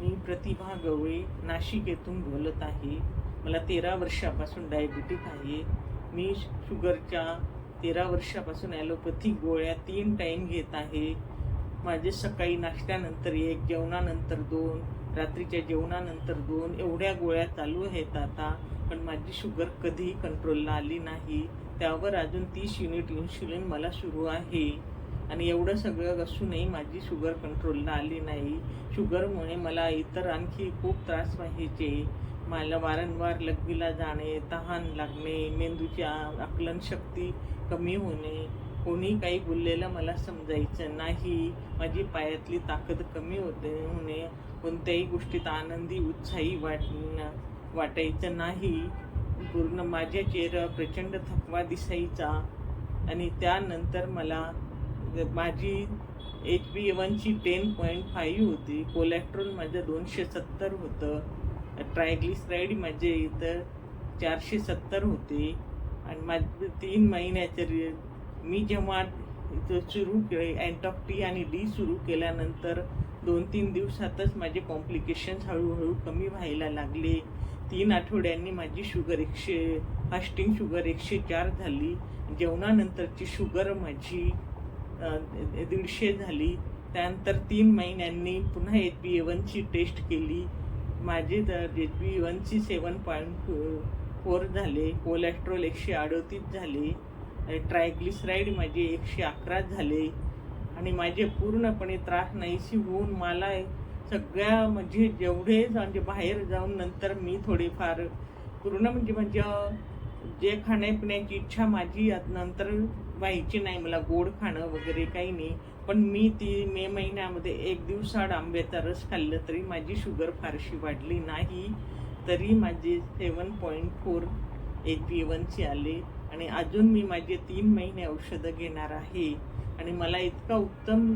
मी प्रतिभा गवळे नाशिक येथून बोलत आहे. मला तेरा वर्षापासून डायबिटीक आहे. मी शुगरच्या तेरा वर्षापासून ॲलोपॅथिक गोळ्या तीन टाईम घेत आहे. माझे सकाळी नाश्त्यानंतर एक जेवणानंतर दोन रात्रीच्या जेवणानंतर दोन एवढ्या गोळ्या चालू आहेत आता. पण माझी शुगर कधीही कंट्रोलला आली नाही. त्यावर अजून तीस युनिट इन्शुलिन मला सुरू आहे. आणि एवढं सगळं असूनही माझी शुगर कंट्रोलला आली नाही. शुगरमुळे मला इतर आणखी खूप त्रास व्हायचे. मला वारंवार लघवीला जाणे तहान लागणे मेंदूची आकलनशक्ती कमी होणे कोणी काही बोललेलं मला समजायचं नाही. माझी पायातली ताकद कमी होते होणे कोणत्याही गोष्टीत आनंदी उत्साही वाट वाटायचं नाही. पूर्ण माझ्या चेहरा प्रचंड थकवा दिसायचा आणि त्यानंतर मला माझी एच बी वनची टेन पॉईंट फाईव्ह होती. कोलेस्ट्रॉल माझं दोनशे सत्तर होतं. ट्रायग्लिसराईड माझे इथं चारशे सत्तर होते. आणि माझं तीन महिन्याचे रि मी जेव्हा इथं सुरू केले अँटॉक टी आणि डी सुरू केल्यानंतर दोन तीन दिवसातच माझे कॉम्प्लिकेशन्स हळूहळू कमी व्हायला लागले. तीन आठवड्यांनी माझी शुगर एकशे फास्टिंग शुगर एकशे चार झाली. जेवणानंतरची शुगर माझी दीडशे झाली. त्यानंतर तीन महिन्यांनी पुन्हा एच बी ए वनची टेस्ट केली. माझे दर एच बी एवनची सेवन पॉईंट फोर झाले. कोलेस्ट्रॉल एकशे अडोतीस झाले. ट्रायग्लिसराईड माझे एकशे अकरा झाले. आणि माझे पूर्णपणे त्रास नाहीशी होऊन मला सगळ्या म्हणजे जेवढे म्हणजे बाहेर जाऊन नंतर मी थोडेफार पूर्ण म्हणजे म्हणजे जे खाण्यापिण्याची इच्छा माझी नंतर व्हायची नाही. मला गोड खाणं वगैरे काही नाही. पण मी ती मे महिन्यामध्ये एक दिवसाड आंब्याचा रस खाल्लं तरी माझी शुगर फारशी वाढली नाही. तरी माझे seven point four H B वनची आले आणि अजून मी माझे तीन महिने औषधं घेणार आहे. आणि मला इतका उत्तम